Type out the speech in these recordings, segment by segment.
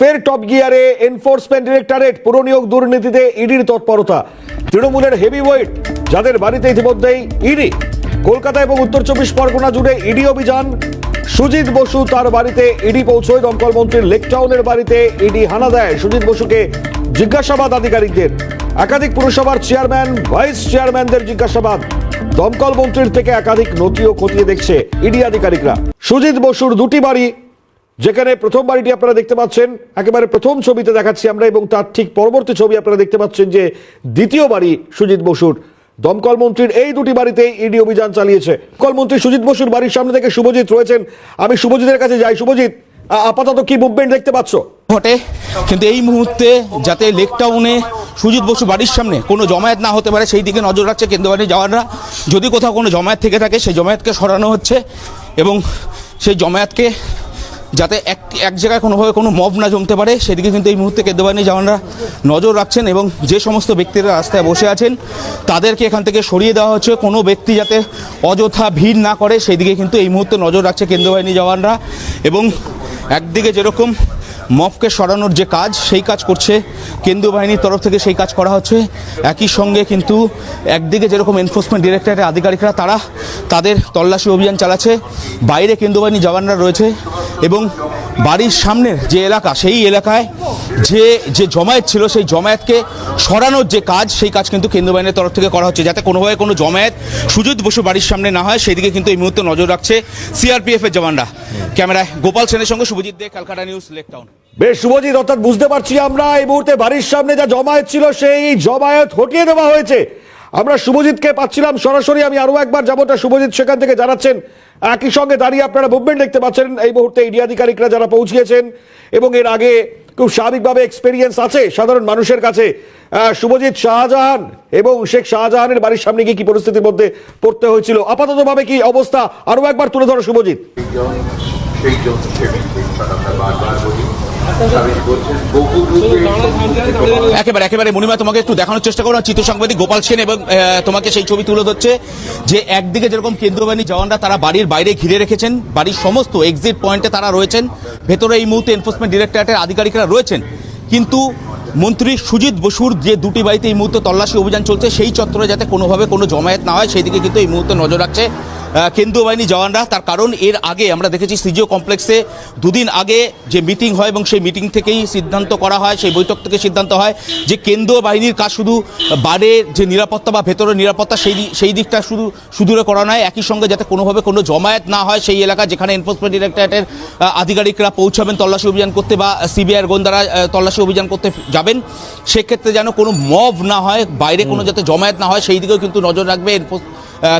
ফের টপ গিয়ারে enforcement directorate পুরনিয়োগ দুর্নীতিতে ইডির তৎপরতা। তৃণমূলের হেভি ওয়েট যাদের বাড়িতে ইতিমধ্যেই ইডি। কলকাতা এবং উত্তর চব্বিশ পরগনা জুড়ে ইডি অভিযান। সুজিত বসু তার বাড়িতে ইডি পৌঁছয়, দমকল মন্ত্রীর লেকটাউনের বাড়িতে ইডি হানা দেয়। সুজিত বসুকে জিজ্ঞাসাবাদ আধিকারিকদের। একাধিক পুরসভার চেয়ারম্যান, ভাইস চেয়ারম্যানদের জিজ্ঞাসাবাদ। দমকল মন্ত্রীর থেকে একাধিক নথিও খতিয়ে দেখছে ইডি আধিকারিকরা। সুজিত বসুর দুটি বাড়ি যেখানে প্রথম বাড়িটি আপনারা দেখতে পাচ্ছেন, একেবারে প্রথম ছবিতে দেখাচ্ছি আমরা এবং তার ঠিক পরবর্তী ছবি আপনারা দেখতে পাচ্ছেন যে দ্বিতীয় বাড়ি সুজিত বসুর। দমকল মন্ত্রীর এই দুটি বাড়িতে ইডি অভিযান চালিয়েছে। দমকল মন্ত্রী সুজিত বসুর বাড়ির সামনে থেকে শুভজিৎ রয়েছেন। আমি শুভজিতের কাছে যাই। শুভজিৎ আপাতত কি মুভমেন্ট দেখতে পাচ্ছ? ঘটে কিন্তু এই মুহূর্তে যাতে লেক টাউনে সুজিত বসু বাড়ির সামনে কোনো জমায়েত না হতে পারে, সেই দিকে নজর রাখছে কেন্দ্রবাহিনী জওয়ানরা। যদি কোথাও কোনো জমায়েত থেকে থাকে, সেই জমায়েতকে সরানো হচ্ছে এবং সেই জমায়েতকে যাতে এক এক জায়গায় কোনোভাবে কোনো মব না জমতে পারে, সেদিকে কিন্তু এই মুহূর্তে কেন্দ্রবাহিনী জওয়ানরা নজর রাখছেন এবং যে সমস্ত ব্যক্তিরা রাস্তায় বসে আছেন, তাদেরকে এখান থেকে সরিয়ে দেওয়া হচ্ছে। কোনো ব্যক্তি যাতে অযথা ভিড় না করে সেই দিকে কিন্তু এই মুহূর্তে নজর রাখছে কেন্দ্রবাহিনী জওয়ানরা এবং একদিকে যেরকম মফকে সরানোর যে কাজ, সেই কাজ করছে কেন্দ্রীয় বাহিনীর তরফ থেকে সেই কাজ করা হচ্ছে। একই সঙ্গে কিন্তু একদিকে যেরকম এনফোর্সমেন্ট ডিরেক্টরেটের আধিকারিকরা, তারা তাদের তল্লাশি অভিযান চালাচ্ছে। বাইরে কেন্দ্রীয় বাহিনী জওয়ানরা রয়েছে। এবং বাড়ির সামনের যে এলাকা, সেই এলাকায় যে যে জমায়েত ছিল, সেই জমায়েতকে সরানোর যে কাজ, সেই কাজ কিন্তু কেন্দ্রীয় বাহিনীর তরফ থেকে করা হচ্ছে যাতে কোনোভাবে কোনো জমায়েত সুজিত বসু বাড়ির সামনে না হয়। সেদিকে কিন্তু এই মুহূর্তে নজর রাখছে সিআরপিএফ এর জওয়ানরা। ক্যামেরায় গোপাল সেনের সঙ্গে Subhajit Dey, Calcutta news, lake town. বেশ, শুভজিৎ, অর্থাৎ বুঝতে পারছি আমরা এই মুহূর্তে বাড়ির সামনে যা জমায়েত ছিল, সেই জমায়েত হটিয়ে দেওয়া হয়েছে। আমরা শুভজিৎকে পাচ্ছিলাম সরাসরি, আমি আরও একবার যাবোটা শুভজিৎ সেখান থেকে জানাচ্ছেন, একই সঙ্গে দাঁড়িয়ে আপনারা মুভমেন্ট দেখতে পাচ্ছেন, এই মুহূর্তে ইডি আধিকারিকরা যারা পৌঁছিয়েছেন এবং এর আগে খুব স্বাভাবিকভাবে এক্সপেরিয়েন্স আছে সাধারণ মানুষের কাছে। শুভজিৎ শাহজাহান এবং শেখ শাহজাহানের বাড়ির সামনে গিয়ে কি পরিস্থিতির মধ্যে পড়তে হয়েছিল? আপাততভাবে কি অবস্থা? আরও একবার তুলে ধরো শুভজিৎ। একেবারে একেবারে মণিমা, তোমাকে একটু দেখানোর চেষ্টা করো চিত্র সাংবাদিক গোপাল সেন এবং তোমাকে সেই ছবি তুলে ধরছে যে একদিকে যেরকম কেন্দ্রীয় জওয়ানরা তারা বাড়ির বাইরে ঘিরে রেখেছেন, বাড়ির সমস্ত এক্সিট পয়েন্টে তারা রয়েছেন, ভেতরে এই মুহূর্তে এনফোর্সমেন্ট ডিরেক্টরেটের আধিকারিকরা রয়েছেন। কিন্তু মন্ত্রী সুজিত বসুর যে দুটি বাড়িতে এই মুহূর্তে তল্লাশি অভিযান চলছে, সেই চত্বরে যাতে কোনোভাবে কোনো জমায়েত না হয়, সেই দিকে কিন্তু এই মুহূর্তে নজর রাখছে কেন্দ্রীয় বাহিনী জওয়ানরা তার কারণ এর আগে আমরা দেখেছি সিজিও কমপ্লেক্সে দুদিন আগে যে মিটিং হয় এবং সেই মিটিং থেকেই সিদ্ধান্ত করা হয় সেই বৈঠক থেকে সিদ্ধান্ত হয় যে কেন্দ্রীয় বাহিনীর কাজ শুধু বারে যে নিরাপত্তা বা ভেতরের নিরাপত্তা সেই সেই দিকটা শুধু সুদূরে করা নয় একই সঙ্গে যাতে কোনোভাবে কোনো জমায়েত না হয় সেই এলাকা যেখানে এনফোর্সমেন্ট ডিরেক্টরেটের আধিকারিকরা পৌঁছাবেন তল্লাশি অভিযান করতে বা সিবিআইয়ের গোয়েন্দারা আহ, তল্লাশি অভিযান করতে যাবেন সেক্ষেত্রে যেন কোনো মব না হয় বাইরে কোনো যাতে জমায়েত না হয় সেই দিকেও কিন্তু নজর রাখবে এনফোর্স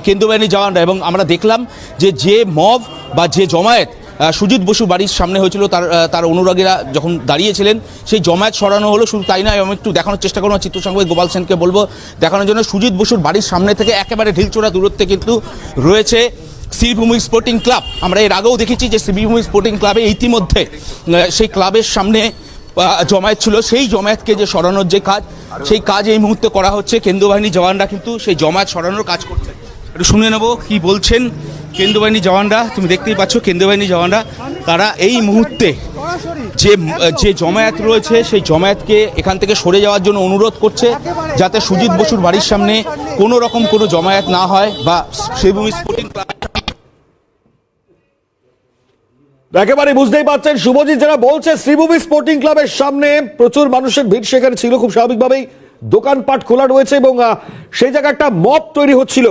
কেন্দ্রীয় বাহিনী জওয়ানরা এবং আমরা দেখলাম যে যে মব বা যে জমায়েত সুজিত বসু বাড়ির সামনে হয়েছিল, তার তার অনুরাগীরা যখন দাঁড়িয়েছিলেন, সেই জমায়েত সরানো হলো শুধু তাই নয়, আমি একটু দেখানোর চেষ্টা করব চিত্র সাংবাদিক গোপাল সেনকে বলব। দেখানোর জন্য সুজিত বসুর বাড়ির সামনে থেকে একেবারে ঢিলচোড়া দূরত্বে কিন্তু রয়েছে শ্রীভূমি স্পোর্টিং ক্লাব আমরা এর আগেও দেখেছি যে শ্রীভূমি স্পোর্টিং ক্লাবে ইতিমধ্যে সেই ক্লাবের সামনে জমায়েত ছিল। সেই জমায়েতকে যে সরানোর যে কাজ, সেই কাজ এই মুহূর্তে করা হচ্ছে। কেন্দ্রীয় বাহিনী জওয়ানরা কিন্তু সেই জমায়েত সরানোর কাজ করছে। একটু শুনে নেব কি বলছেন কেন্দ্রীয় বাহিনী জওয়ানরা। তুমি দেখতেই পাচ্ছ কেন্দ্রীয় বাহিনী জওয়ানরা, তারা এই মুহূর্তে যে যে জমায়েত রয়েছে, সেই জমায়েতকে এখান থেকে সরে যাওয়ার জন্য অনুরোধ করছে, যাতে সুজিত বসুর বাড়ির সামনে কোনো রকম কোনো জমায়েত না হয় বা শ্রীভূমি স্পোর্টিং ক্লাব একেবারে বুঝতেই পারছেন, শুভজিৎ যারা বলছে, শ্রীভূমি স্পোর্টিং ক্লাবের সামনে প্রচুর মানুষের ভিড় সেখানে ছিল, খুব স্বাভাবিকভাবেই দোকানপাট খোলা রয়েছে এবং সেই জায়গায় একটা মপ তৈরি হচ্ছিল।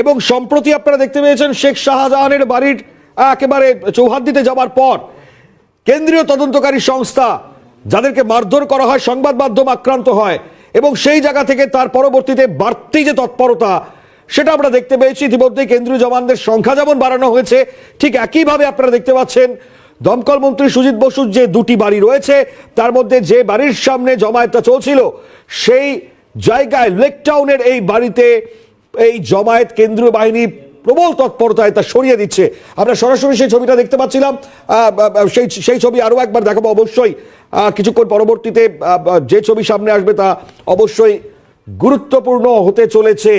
এবং সম্প্রতি আপনারা দেখতে পেয়েছেন শেখ শাহজাহানের বাড়ির একেবারে চৌহাদ্দিতে যাওয়ার পর কেন্দ্রীয় তদন্তকারী সংস্থা যাদেরকে মারধর করা হয়, সংবাদ মাধ্যম আক্রান্ত হয় এবং সেই জায়গা থেকে তার পরবর্তীতে বাড়তি যে তৎপরতা, সেটা আমরা দেখতে পেয়েছি। ইতিমধ্যে কেন্দ্রীয় জওয়ানদের সংখ্যা যেমন বাড়ানো হয়েছে, ঠিক একইভাবে আপনারা দেখতে পাচ্ছেন দমকল মন্ত্রী সুজিত বসুর যে দুটি বাড়ি রয়েছে, তার মধ্যে যে বাড়ির সামনে জমায়েতটা চলছিল, সেই জায়গায় লেকটাউনের এই বাড়িতে এই জমায়েত কেন্দ্রীয় বাহিনী প্রবল তৎপরতায় তা সরিয়ে দিচ্ছে। আমরা সরাসরি সেই ছবিটা দেখতে পাচ্ছিলাম। সেই সেই ছবি আরও একবার দেখাবো অবশ্যই। কিছুক্ষণ পরবর্তীতে যে ছবি সামনে আসবে তা অবশ্যই গুরুত্বপূর্ণ হতে চলেছে।